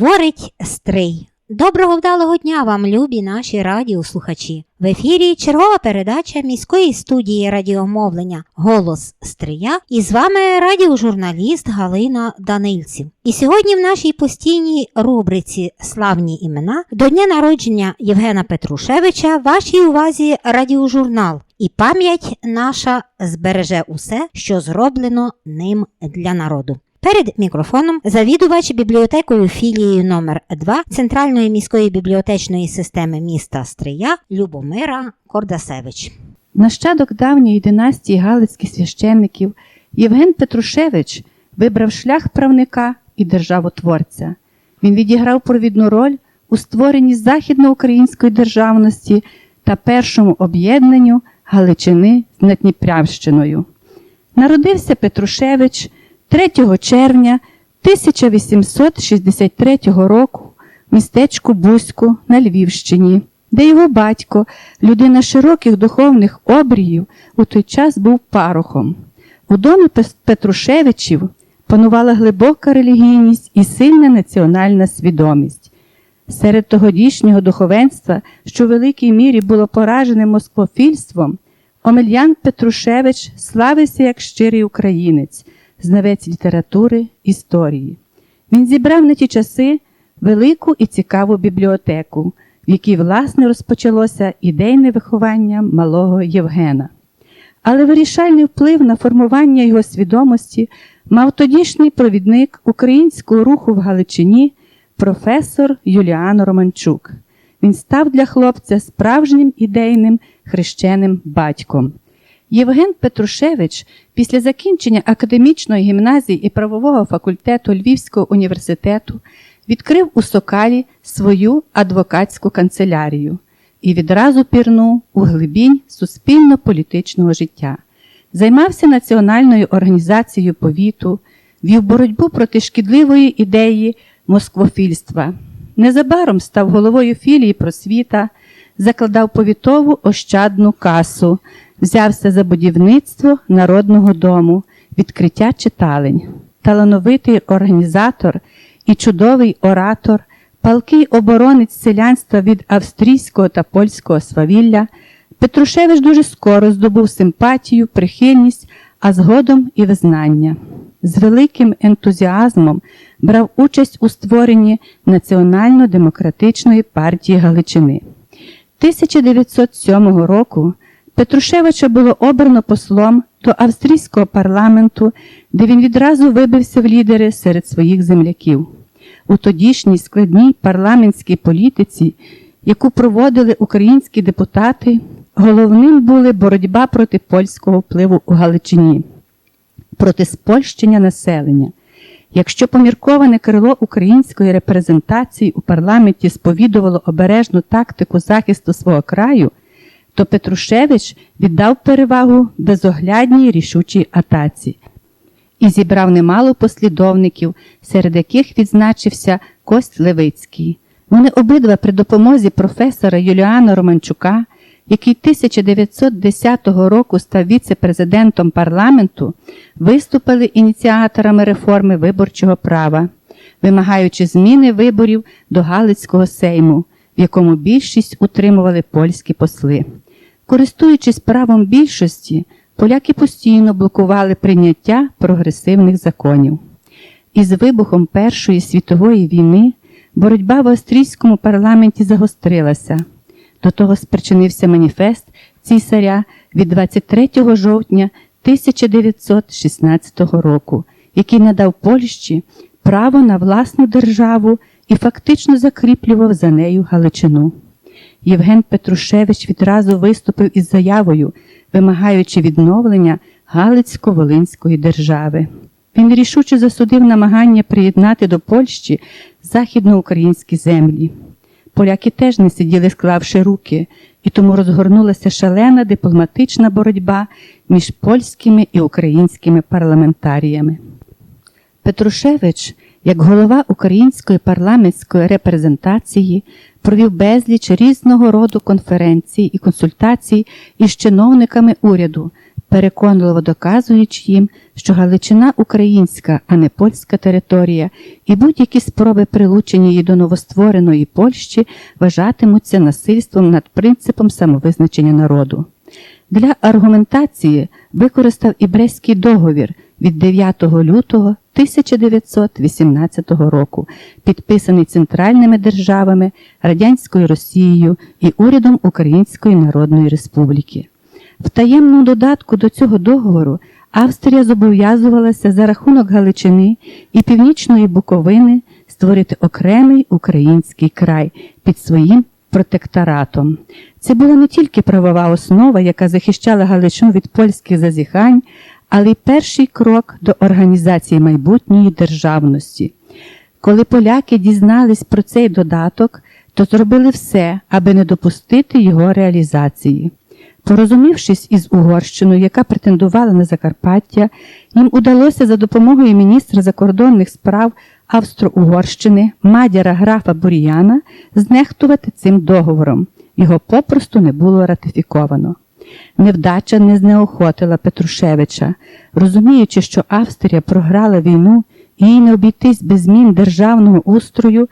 Говорить Стрий. Доброго вдалого дня вам, любі наші радіослухачі. В ефірі чергова передача міської студії радіомовлення Голос Стрия і з вами радіожурналіст Галина Данильців. І сьогодні в нашій постійній рубриці Славні імена до дня народження Євгена Петрушевича вашій увазі радіожурнал. І пам'ять наша збереже усе, що зроблено ним для народу. Перед мікрофоном завідувач бібліотекою філією номер 2 Центральної міської бібліотечної системи міста Стрия Любомира Кордасевич. Нащадок давньої династії галицьких священників Євген Петрушевич вибрав шлях правника і державотворця. Він відіграв провідну роль у створенні західноукраїнської державності та першому об'єднанню Галичини з Надніпрявщиною. Народився Петрушевич 3 червня 1863 року в містечку Бузьку на Львівщині, де його батько, людина широких духовних обріїв, у той час був парохом. У домі Петрушевичів панувала глибока релігійність і сильна національна свідомість. Серед тогодішнього духовенства, що в великій мірі було поражене москвофільством, Омельян Петрушевич славився як щирий українець, знавець літератури, історії. Він зібрав на ті часи велику і цікаву бібліотеку, в якій, власне, розпочалося ідейне виховання малого Євгена. Але вирішальний вплив на формування його свідомості мав тодішній провідник українського руху в Галичині професор Юліан Романчук. Він став для хлопця справжнім ідейним хрещеним батьком. Євген Петрушевич після закінчення академічної гімназії і правового факультету Львівського університету відкрив у Сокалі свою адвокатську канцелярію і відразу пірнув у глибінь суспільно-політичного життя. Займався національною організацією повіту, вів боротьбу проти шкідливої ідеї москвофільства. Незабаром став головою філії просвіта, закладав повітову ощадну касу, взявся за будівництво народного дому, відкриття читалень. Талановитий організатор і чудовий оратор, палкий оборонець селянства від австрійського та польського свавілля, Петрушевич дуже скоро здобув симпатію, прихильність, а згодом і визнання. З великим ентузіазмом брав участь у створенні Національно-демократичної партії Галичини. 1907 року Петрушевича було обрано послом до австрійського парламенту, де він відразу вибився в лідери серед своїх земляків. У тодішній складній парламентській політиці, яку проводили українські депутати, головним були боротьба проти польського впливу у Галичині, проти спольщення населення. Якщо помірковане крило української репрезентації у парламенті сповідувало обережну тактику захисту свого краю, то Петрушевич віддав перевагу безоглядній рішучій атаці і зібрав немало послідовників, серед яких відзначився Кость Левицький. Вони обидва при допомозі професора Юліана Романчука, який 1910 року став віце-президентом парламенту, виступили ініціаторами реформи виборчого права, вимагаючи зміни виборів до Галицького сейму, в якому більшість утримували польські посли. Користуючись правом більшості, поляки постійно блокували прийняття прогресивних законів. Із вибухом Першої світової війни боротьба в австрійському парламенті загострилася. До того спричинився маніфест цісаря від 23 жовтня 1916 року, який надав Польщі право на власну державу і фактично закріплював за нею Галичину. Євген Петрушевич відразу виступив із заявою, вимагаючи відновлення Галицько-Волинської держави. Він рішуче засудив намагання приєднати до Польщі західноукраїнські землі. Поляки теж не сиділи, склавши руки, і тому розгорнулася шалена дипломатична боротьба між польськими і українськими парламентаріями. Петрушевич, як голова української парламентської репрезентації провів безліч різного роду конференцій і консультацій із чиновниками уряду, переконливо доказуючи їм, що Галичина українська, а не польська територія, і будь-які спроби прилучення її до новоствореної Польщі вважатимуться насильством над принципом самовизначення народу. Для аргументації використав і Брестський договір від 9 лютого 1918 року, підписаний центральними державами, Радянською Росією і урядом Української Народної Республіки. В таємному додатку до цього договору Австрія зобов'язувалася за рахунок Галичини і Північної Буковини створити окремий український край під своїм протекторатом. Це була не тільки правова основа, яка захищала Галичину від польських зазіхань, але й перший крок до організації майбутньої державності. Коли поляки дізнались про цей додаток, то зробили все, аби не допустити його реалізації. Порозумівшись із Угорщиною, яка претендувала на Закарпаття, їм удалося за допомогою міністра закордонних справ Австро-Угорщини Мадяра графа Бур'яна знехтувати цим договором. Його попросту не було ратифіковано. Невдача не знеохотила Петрушевича, розуміючи, що Австрія програла війну і їй не обійтись без змін державного устрою,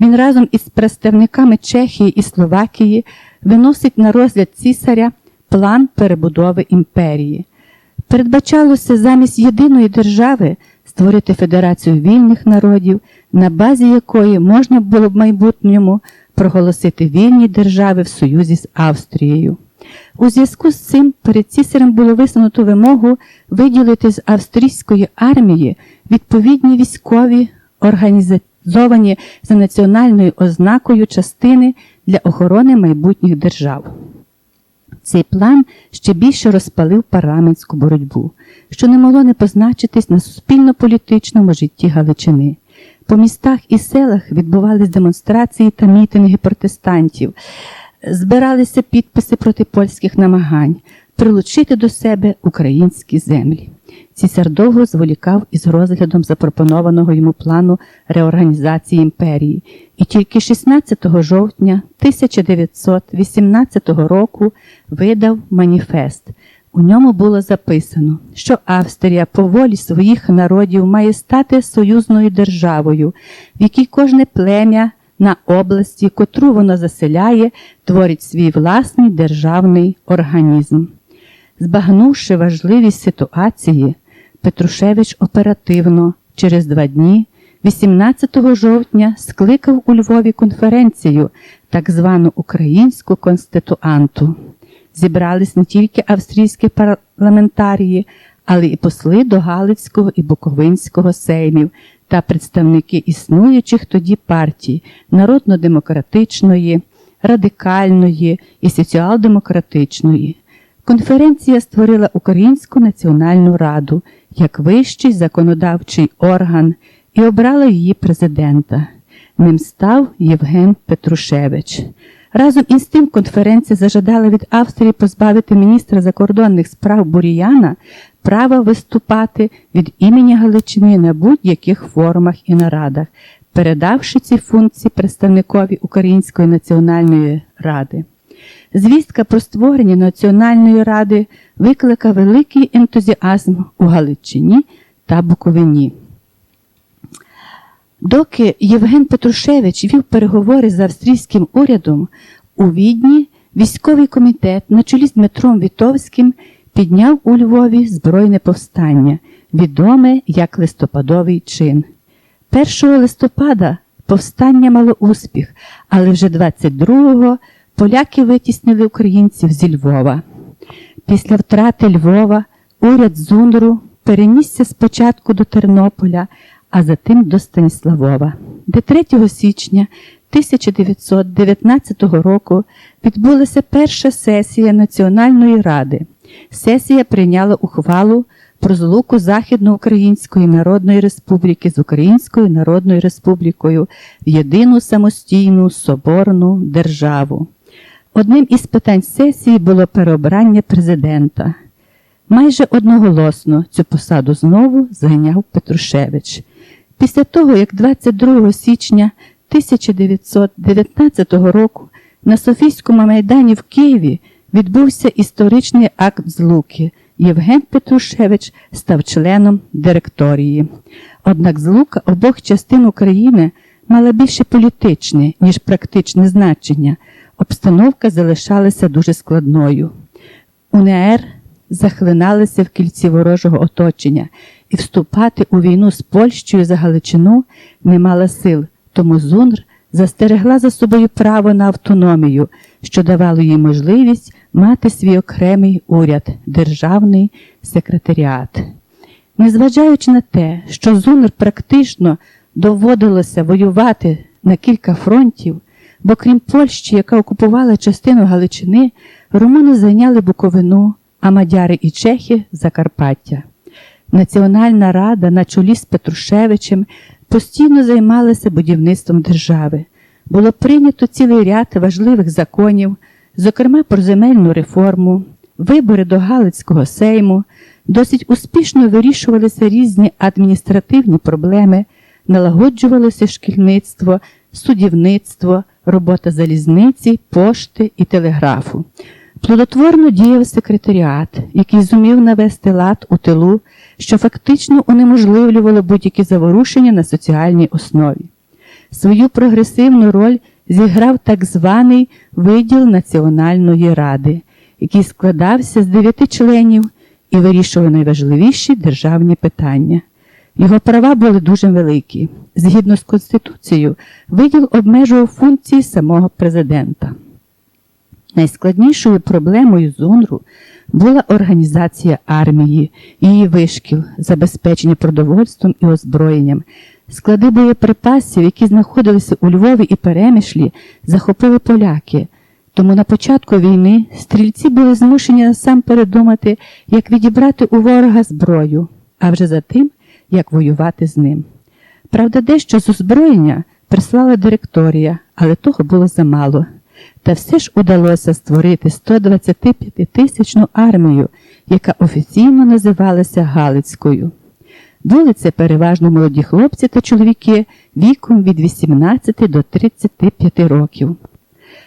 він разом із представниками Чехії і Словакії виносить на розгляд цісаря план перебудови імперії. Передбачалося замість єдиної держави створити федерацію вільних народів, на базі якої можна було в майбутньому проголосити вільні держави в союзі з Австрією. У зв'язку з цим перед цісарем було висунуто вимогу виділити з австрійської армії відповідні військові організовані за національною ознакою частини для охорони майбутніх держав. Цей план ще більше розпалив парламентську боротьбу, що не могло не позначитись на суспільно-політичному житті Галичини. По містах і селах відбувались демонстрації та мітинги протестантів, збиралися підписи проти польських намагань прилучити до себе українські землі. Цісар довго зволікав із розглядом запропонованого йому плану реорганізації імперії, і тільки 16 жовтня 1918 року видав маніфест. У ньому було записано, що Австрія по волі своїх народів має стати союзною державою, в якій кожне плем'я на області, котру воно заселяє, творить свій власний державний організм. Збагнувши важливість ситуації, Петрушевич оперативно через два дні, 18 жовтня, скликав у Львові конференцію, так звану Українську конституанту. Зібрались не тільки австрійські парламентарії, але і посли до Галицького і Буковинського сеймів та представники існуючих тоді партій народно-демократичної, радикальної і соціал-демократичної. Конференція створила Українську національну раду як вищий законодавчий орган і обрала її президента. Ним став Євген Петрушевич. Разом із тим конференція зажадала від Австрії позбавити міністра закордонних справ Буріяна права виступати від імені Галичини на будь-яких форумах і нарадах, передавши ці функції представникові Української національної ради. Звістка про створення Національної ради викликав великий ентузіазм у Галичині та Буковині. Доки Євген Петрушевич вів переговори з австрійським урядом, у Відні військовий комітет на чолі з Дмитром Вітовським підняв у Львові збройне повстання, відоме як листопадовий чин. 1 листопада повстання мало успіх, але вже 22-го поляки витіснили українців зі Львова. Після втрати Львова уряд Зундру перенісся спочатку до Тернополя, а затим до Станіславова, де 3 січня 1919 року відбулася перша сесія Національної ради. Сесія прийняла ухвалу про злуку Західноукраїнської Народної Республіки з Українською Народною Республікою в єдину самостійну соборну державу. Одним із питань сесії було переобрання президента. Майже одноголосно цю посаду знову зайняв Петрушевич. Після того, як 22 січня 1919 року на Софійському майдані в Києві відбувся історичний акт злуки, Євген Петрушевич став членом директорії. Однак злука обох частин України мала більше політичне, ніж практичне значення. Обстановка залишалася дуже складною. УНР захлиналися в кільці ворожого оточення, і вступати у війну з Польщею за Галичину не мала сил, тому ЗУНР застерегла за собою право на автономію, що давало їй можливість мати свій окремий уряд, державний секретаріат. Незважаючи на те, що ЗУНР практично доводилося воювати на кілька фронтів, бо крім Польщі, яка окупувала частину Галичини, румуни зайняли Буковину, а мадяри і чехи Закарпаття. Національна рада на чолі з Петрушевичем постійно займалася будівництвом держави. Було прийнято цілий ряд важливих законів, зокрема про земельну реформу, вибори до Галицького сейму, досить успішно вирішувалися різні адміністративні проблеми, налагоджувалося шкільництво, судівництво, робота залізниці, пошти і телеграфу. Плодотворно діяв секретаріат, який зумів навести лад у тилу, що фактично унеможливлювало будь-які заворушення на соціальній основі. Свою прогресивну роль зіграв так званий виділ Національної ради, який складався з дев'яти членів і вирішував найважливіші державні питання. Його права були дуже великі. Згідно з Конституцією, виділ обмежував функції самого президента. Найскладнішою проблемою ЗУНРу була організація армії, її вишкіл, забезпечення продовольством і озброєнням. Склади боєприпасів, які знаходилися у Львові і Перемишлі, захопили поляки. Тому на початку війни стрільці були змушені насамперед думати, як відібрати у ворога зброю, а вже за тим, як воювати з ним. Правда, дещо з озброєння прислала директорія, але того було замало. Та все ж удалося створити 125-тисячну армію, яка офіційно називалася Галицькою. Були це переважно молоді хлопці та чоловіки віком від 18 до 35 років.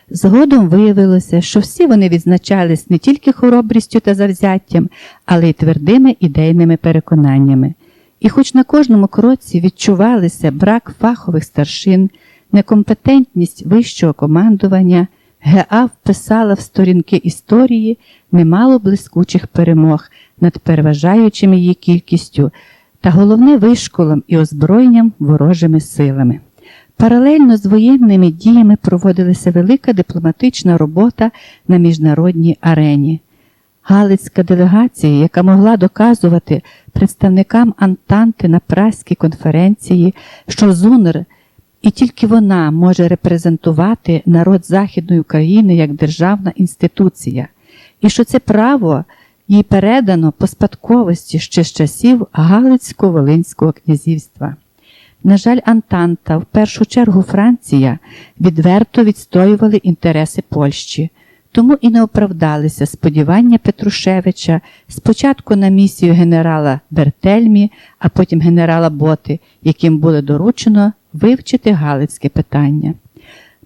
Згодом виявилося, що всі вони відзначались не тільки хоробрістю та завзяттям, але й твердими ідейними переконаннями. І хоч на кожному кроці відчувалися брак фахових старшин, некомпетентність вищого командування, ГА вписала в сторінки історії немало блискучих перемог над переважаючими її кількістю та головне вишколом і озброєнням ворожими силами. Паралельно з воєнними діями проводилася велика дипломатична робота на міжнародній арені. Галицька делегація, яка могла доказувати представникам Антанти на Праській конференції, що ЗУНР і тільки вона може репрезентувати народ Західної України як державна інституція, і що це право їй передано по спадковості ще з часів Галицько-Волинського князівства. На жаль, Антанта, в першу чергу Франція, відверто відстоювали інтереси Польщі, тому і не оправдалися сподівання Петрушевича спочатку на місію генерала Бертельмі, а потім генерала Боти, яким було доручено вивчити галицьке питання.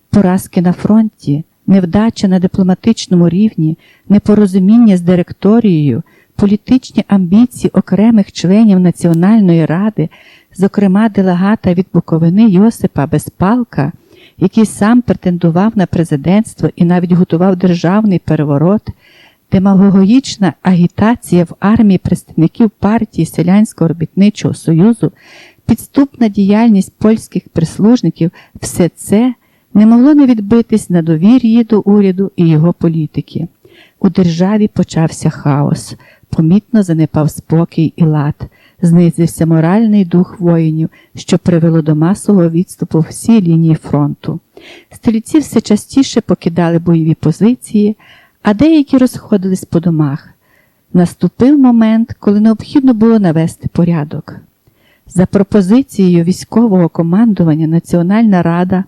Поразки на фронті, невдача на дипломатичному рівні, непорозуміння з директорією, політичні амбіції окремих членів Національної ради, зокрема делегата від Буковини Йосипа Безпалка, який сам претендував на президентство і навіть готував державний переворот, демагогічна агітація в армії представників партії Селянського робітничого союзу, підступна діяльність польських прислужників все це не могло не відбитись на довір'ї до уряду і його політики. У державі почався хаос, помітно занепав спокій і лад, знизився моральний дух воїнів, що привело до масового відступу всі лінії фронту. Стрільці все частіше покидали бойові позиції, а деякі розходились по домах. Наступив момент, коли необхідно було навести порядок. За пропозицією військового командування Національна Рада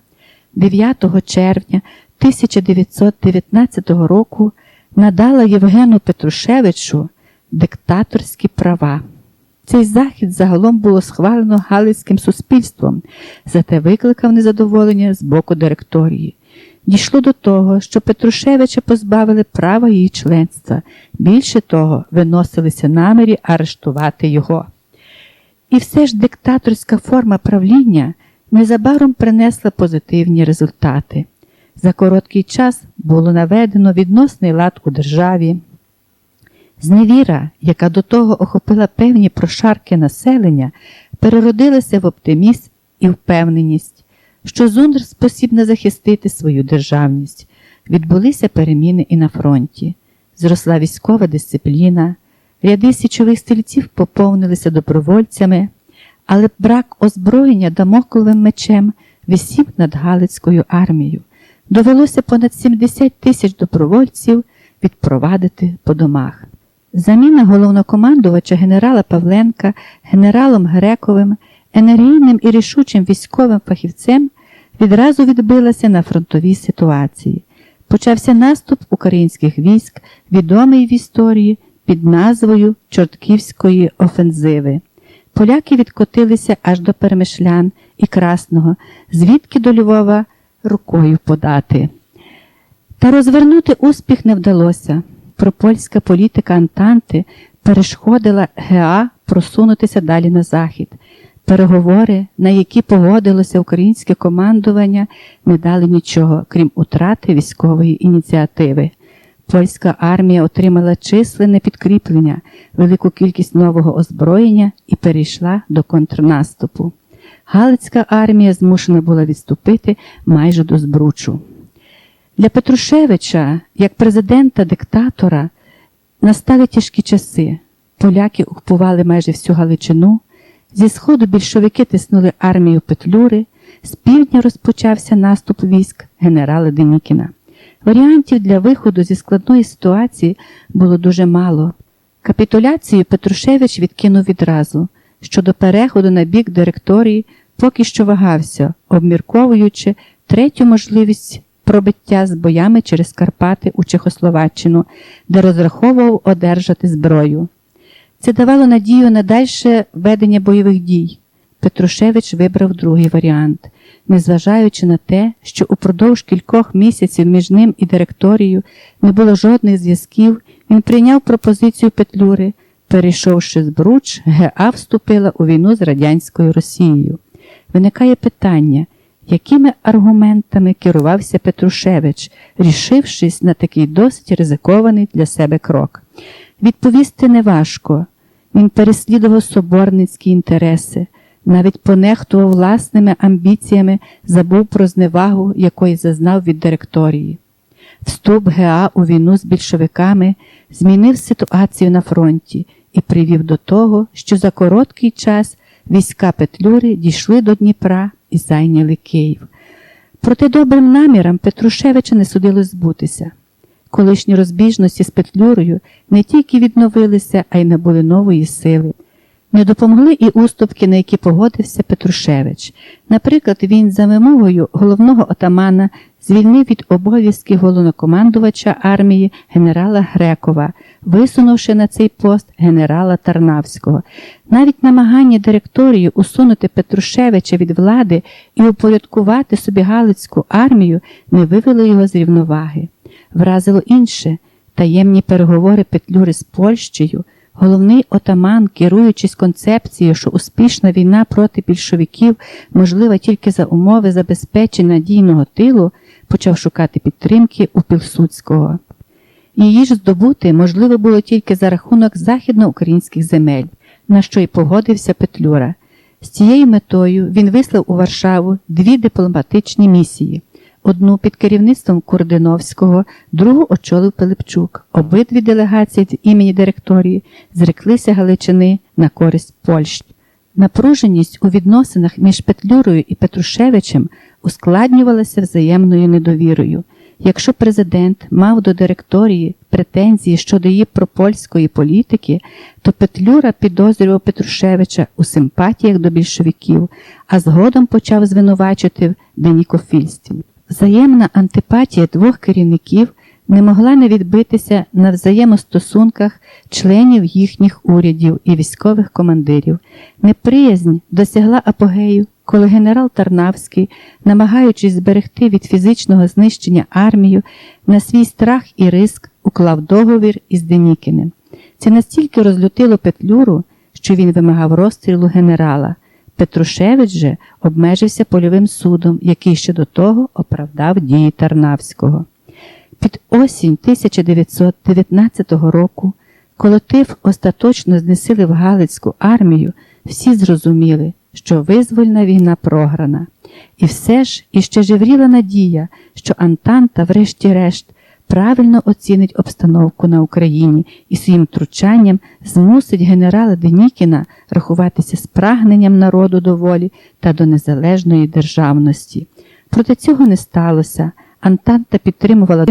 9 червня 1919 року надала Євгену Петрушевичу диктаторські права. Цей захід загалом було схвалено галицьким суспільством, зате викликав незадоволення з боку директорії. Дійшло до того, що Петрушевича позбавили права її членства. Більше того, виносилися намірі арештувати його. І все ж диктаторська форма правління незабаром принесла позитивні результати. За короткий час було наведено відносний лад у державі. Зневіра, яка до того охопила певні прошарки населення, переродилася в оптимізм і впевненість, що Зундер спосібна захистити свою державність. Відбулися переміни і на фронті. Зросла військова дисципліна, ряди січових стрільців поповнилися добровольцями, але брак озброєння дамокловим мечем висів над Галицькою армією. Довелося понад 70 тисяч добровольців відпровадити по домах. Заміна головнокомандувача генерала Павленка генералом Грековим, енергійним і рішучим військовим фахівцем відразу відбилася на фронтовій ситуації. Почався наступ українських військ, відомий в історії під назвою Чортківської офензиви. Поляки відкотилися аж до Перемишлян і Красного, звідки до Львова рукою подати. Та розвернути успіх не вдалося. Пропольська політика Антанти перешкодила ГА просунутися далі на захід. Переговори, на які погодилося українське командування, не дали нічого, крім утрати військової ініціативи. Польська армія отримала численне підкріплення, велику кількість нового озброєння і перейшла до контрнаступу. Галицька армія змушена була відступити майже до збручу. Для Петрушевича, як президента-диктатора, настали тяжкі часи. Поляки окупували майже всю Галичину. Зі сходу більшовики тиснули армію Петлюри, з півдня розпочався наступ військ генерала Денікіна. Варіантів для виходу зі складної ситуації було дуже мало. Капітуляцію Петрушевич відкинув відразу. Щодо переходу на бік директорії поки що вагався, обмірковуючи третю можливість пробиття з боями через Карпати у Чехословаччину, де розраховував одержати зброю. Це давало надію на дальше ведення бойових дій. Петрушевич вибрав другий варіант, незважаючи на те, що упродовж кількох місяців між ним і директорією не було жодних зв'язків, він прийняв пропозицію Петлюри. Перейшовши з Бруч, ГА вступила у війну з радянською Росією. Виникає питання, якими аргументами керувався Петрушевич, рішившись на такий досить ризикований для себе крок. Відповісти неважко. Він переслідував соборницькі інтереси, навіть понехтував власними амбіціями, забув про зневагу, якої зазнав від директорії. Вступ ГА у війну з більшовиками змінив ситуацію на фронті і привів до того, що за короткий час війська Петлюри дійшли до Дніпра і зайняли Київ. Проте добрим намірам Петрушевича не судилось збутися. Колишні розбіжності з Петлюрою не тільки відновилися, а й набули нової сили. Не допомогли і уступки, на які погодився Петрушевич. Наприклад, він за вимогою головного отамана звільнив від обов'язків головнокомандувача армії генерала Грекова, висунувши на цей пост генерала Тарнавського. Навіть намагання директорії усунути Петрушевича від влади і упорядкувати собі Галицьку армію не вивело його з рівноваги. Вразило інше таємні переговори Петлюри з Польщею. Головний отаман, керуючись концепцією, що успішна війна проти більшовиків можлива тільки за умови забезпечення надійного тилу, почав шукати підтримки у Пілсудського. Її ж здобути можливо було тільки за рахунок західноукраїнських земель, на що й погодився Петлюра. З цією метою він вислав у Варшаву дві дипломатичні місії. Одну під керівництвом Курдиновського, другу очолив Пилипчук. Обидві делегації від імені директорії зреклися Галичини на користь Польщі. Напруженість у відносинах між Петлюрою і Петрушевичем ускладнювалася взаємною недовірою. Якщо президент мав до директорії претензії щодо її пропольської політики, то Петлюра підозрював Петрушевича у симпатіях до більшовиків, а згодом почав звинувачити в денікофільстві. Взаємна антипатія двох керівників не могла не відбитися на взаємостосунках членів їхніх урядів і військових командирів. Неприязнь досягла апогею, коли генерал Тарнавський, намагаючись зберегти від фізичного знищення армію, на свій страх і риск уклав договір із Денікіним. Це настільки розлютило Петлюру, що він вимагав розстрілу генерала. Петрушевич же обмежився польовим судом, який ще до того оправдав дії Тарнавського. Під осінь 1919 року, коли Тиф остаточно знесилив Галицьку армію, всі зрозуміли, що визвольна війна програна. І все ж іще жевріла надія, що Антанта, врешті-решт, правильно оцінить обстановку на Україні і своїм втручанням змусить генерала Денікіна рахуватися з прагненням народу до волі та до незалежної державності. Проте цього не сталося. Антанта підтримувала,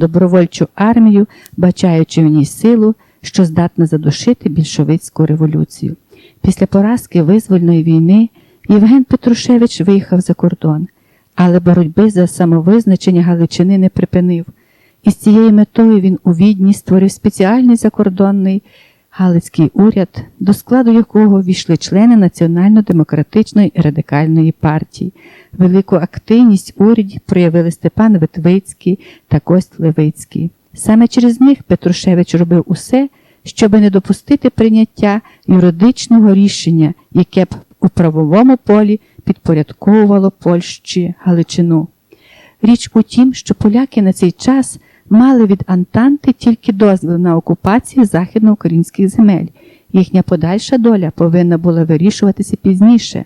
добровольчу армію, бачаючи в ній силу, що здатна задушити більшовицьку революцію. Після поразки визвольної війни Євген Петрушевич виїхав за кордон, але боротьби за самовизначення Галичини не припинив. І з цією метою він у Відні створив спеціальний закордонний Галицький уряд, до складу якого війшли члени Національно-демократичної радикальної партії. Велику активність уряді проявили Степан Витвицький та Кость Левицький. Саме через них Петрушевич робив усе, щоб не допустити прийняття юридичного рішення, яке б у правовому полі підпорядковувало Польщі Галичину. Річ у тім, що поляки на цей час мали від Антанти тільки дозвіл на окупацію західноукраїнських земель. Їхня подальша доля повинна була вирішуватися пізніше.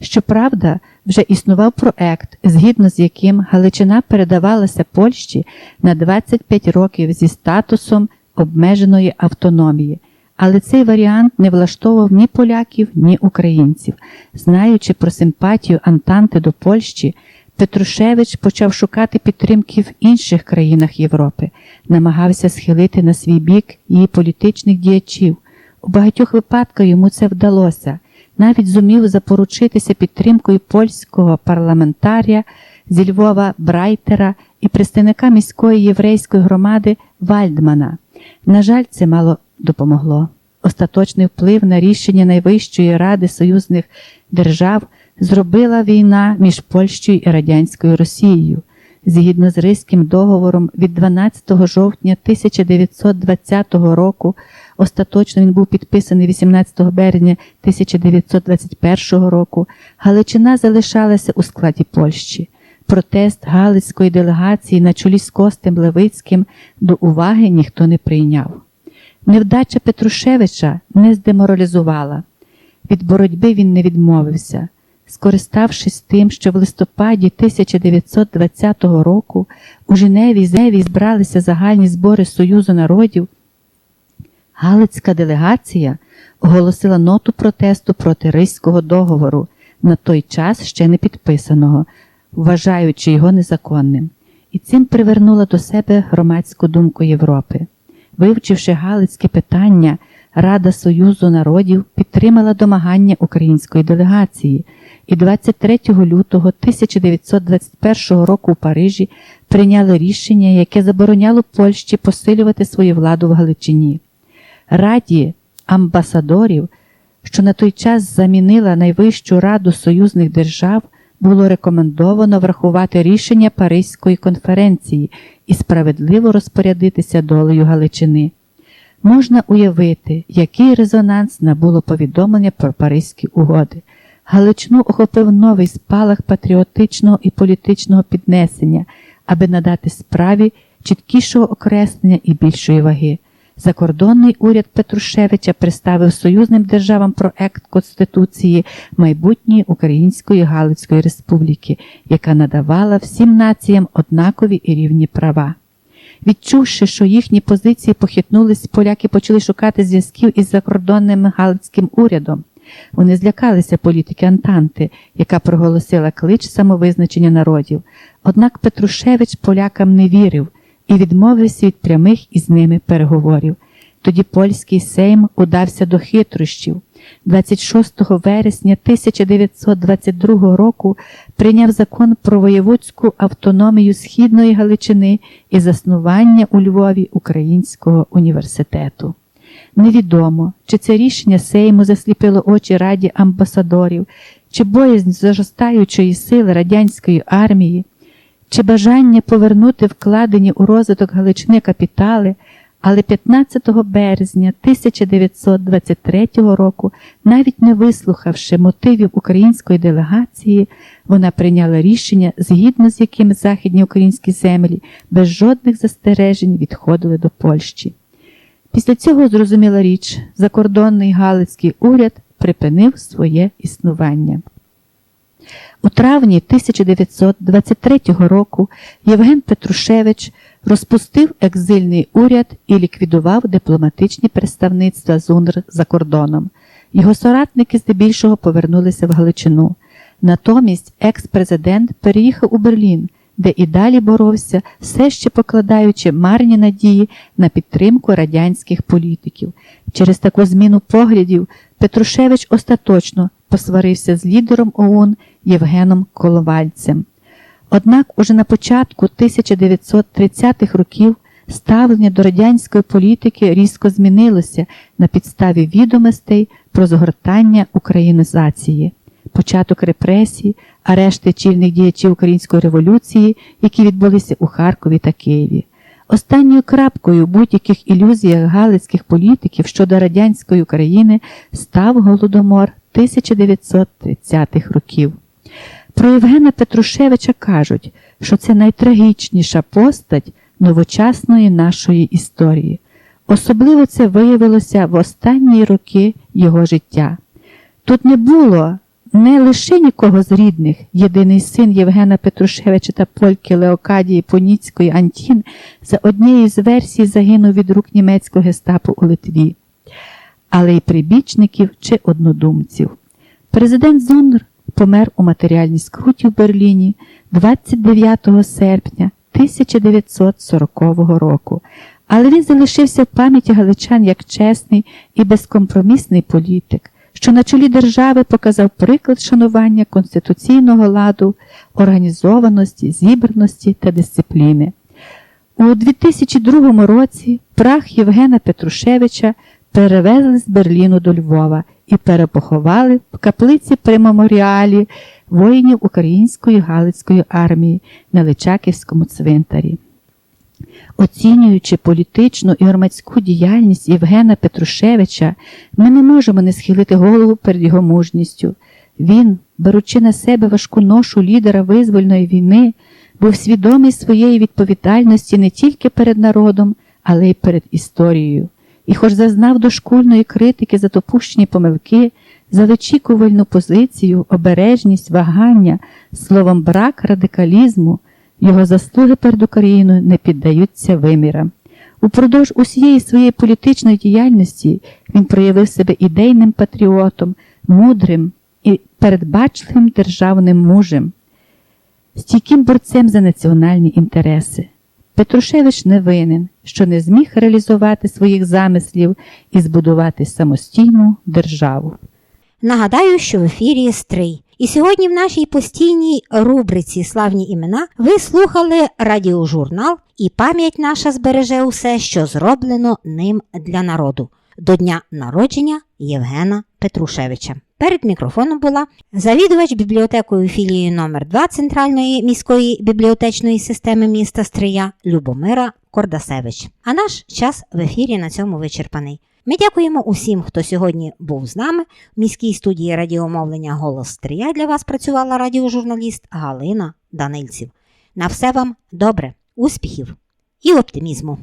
Щоправда, вже існував проект, згідно з яким Галичина передавалася Польщі на 25 років зі статусом обмеженої автономії. Але цей варіант не влаштовував ні поляків, ні українців. Знаючи про симпатію Антанти до Польщі, Петрушевич почав шукати підтримки в інших країнах Європи, намагався схилити на свій бік її політичних діячів. У багатьох випадках йому це вдалося. Навіть зумів запоручитися підтримкою польського парламентарія зі Львова Брайтера і представника міської єврейської громади Вальдмана. На жаль, це мало допомогло. Остаточний вплив на рішення Найвищої ради союзних держав зробила війна між Польщею і Радянською Росією. Згідно з Ризьким договором від 12 жовтня 1920 року, остаточно він був підписаний 18 березня 1921 року, Галичина залишалася у складі Польщі. Протест Галицької делегації на чолі з Костем Левицьким до уваги ніхто не прийняв. Невдача Петрушевича не здеморалізувала. Від боротьби він не відмовився. Скориставшись тим, що в листопаді 1920 року у Женеві Зеві збралися загальні збори Союзу народів, Галицька делегація оголосила ноту протесту проти Ризького договору, на той час ще не підписаного, вважаючи його незаконним, і цим привернула до себе громадську думку Європи. Вивчивши Галицьке питання, Рада Союзу народів підтримала домагання української делегації і 23 лютого 1921 року у Парижі прийняли рішення, яке забороняло Польщі посилювати свою владу в Галичині. Раді амбасадорів, що на той час замінила Найвищу раду союзних держав, було рекомендовано врахувати рішення Паризької конференції і справедливо розпорядитися долею Галичини. Можна уявити, який резонанс набуло повідомлення про Паризькі угоди. Галичину охопив новий спалах патріотичного і політичного піднесення, аби надати справі чіткішого окреслення і більшої ваги. Закордонний уряд Петрушевича представив союзним державам проект Конституції майбутньої Української Галицької Республіки, яка надавала всім націям однакові і рівні права. Відчувши, що їхні позиції похитнулись, поляки почали шукати зв'язків із закордонним галицьким урядом. Вони злякалися політики Антанти, яка проголосила клич самовизначення народів. Однак Петрушевич полякам не вірив і відмовився від прямих із ними переговорів. Тоді польський сейм удався до хитрощів. 26 вересня 1922 року прийняв закон про воєводську автономію Східної Галичини і заснування у Львові Українського університету. Невідомо, чи це рішення Сейму засліпило очі раді амбасадорів, чи боязнь зростаючої сили радянської армії, чи бажання повернути вкладені у розвиток Галичини капітали, але 15 березня 1923 року, навіть не вислухавши мотивів української делегації, вона прийняла рішення, згідно з яким західні українські землі без жодних застережень відходили до Польщі. Після цього зрозуміла річ, закордонний Галицький уряд припинив своє існування. У травні 1923 року Євген Петрушевич розпустив екзильний уряд і ліквідував дипломатичні представництва ЗУНР за кордоном. Його соратники здебільшого повернулися в Галичину. Натомість екс-президент переїхав у Берлін, де і далі боровся, все ще покладаючи марні надії на підтримку радянських політиків. Через таку зміну поглядів Петрушевич остаточно посварився з лідером ОУН Євгеном Коловальцем. Однак уже на початку 1930-х років ставлення до радянської політики різко змінилося на підставі відомостей про згортання українізації, початок репресій, арешти чільних діячів української революції, які відбулися у Харкові та Києві. Останньою крапкою в будь-яких ілюзіях галицьких політиків щодо радянської України став голодомор 1930-х років. Про Євгена Петрушевича кажуть, що це найтрагічніша постать новочасної нашої історії. Особливо це виявилося в останні роки його життя. Тут не було не лише нікого з рідних, єдиний син Євгена Петрушевича та польки Леокадії Поніцької Антін за однією з версій загинув від рук німецького гестапо у Литві, але й прибічників чи однодумців. Президент Зунр помер у матеріальній скруті в Берліні 29 серпня 1940 року, але він залишився в пам'яті галичан як чесний і безкомпромісний політик, що на чолі держави показав приклад шанування конституційного ладу, організованості, зібраності та дисципліни. У 2002 році прах Євгена Петрушевича перевезли з Берліну до Львова і перепоховали в каплиці при меморіалі воїнів Української Галицької армії на Личаківському цвинтарі. Оцінюючи політичну і громадську діяльність Євгена Петрушевича, ми не можемо не схилити голову перед його мужністю. Він, беручи на себе важку ношу лідера визвольної війни, був свідомий своєї відповідальності не тільки перед народом, але й перед історією. І хоч зазнав дошкульної критики за допущені помилки, за вичікувальну позицію, обережність, вагання, словом, брак радикалізму, його заслуги перед Україною не піддаються вимірам. Упродовж усієї своєї політичної діяльності він проявив себе ідейним патріотом, мудрим і передбачливим державним мужем, стійким борцем за національні інтереси. Петрушевич не винен, що не зміг реалізувати своїх замислів і збудувати самостійну державу. Нагадаю, що в ефірі Стрий. І сьогодні в нашій постійній рубриці Славні імена ви слухали радіожурнал і пам'ять наша збереже усе, що зроблено ним для народу до дня народження Євгена Петрушевича. Перед мікрофоном була завідувач бібліотекою філії номер 2 Центральної міської бібліотечної системи міста Стрия Любомира Кордасевич. А наш час в ефірі на цьому вичерпаний. Ми дякуємо усім, хто сьогодні був з нами. В міській студії радіомовлення Голос Стрія для вас працювала радіожурналіст Галина Данильців. На все вам добре, успіхів і оптимізму!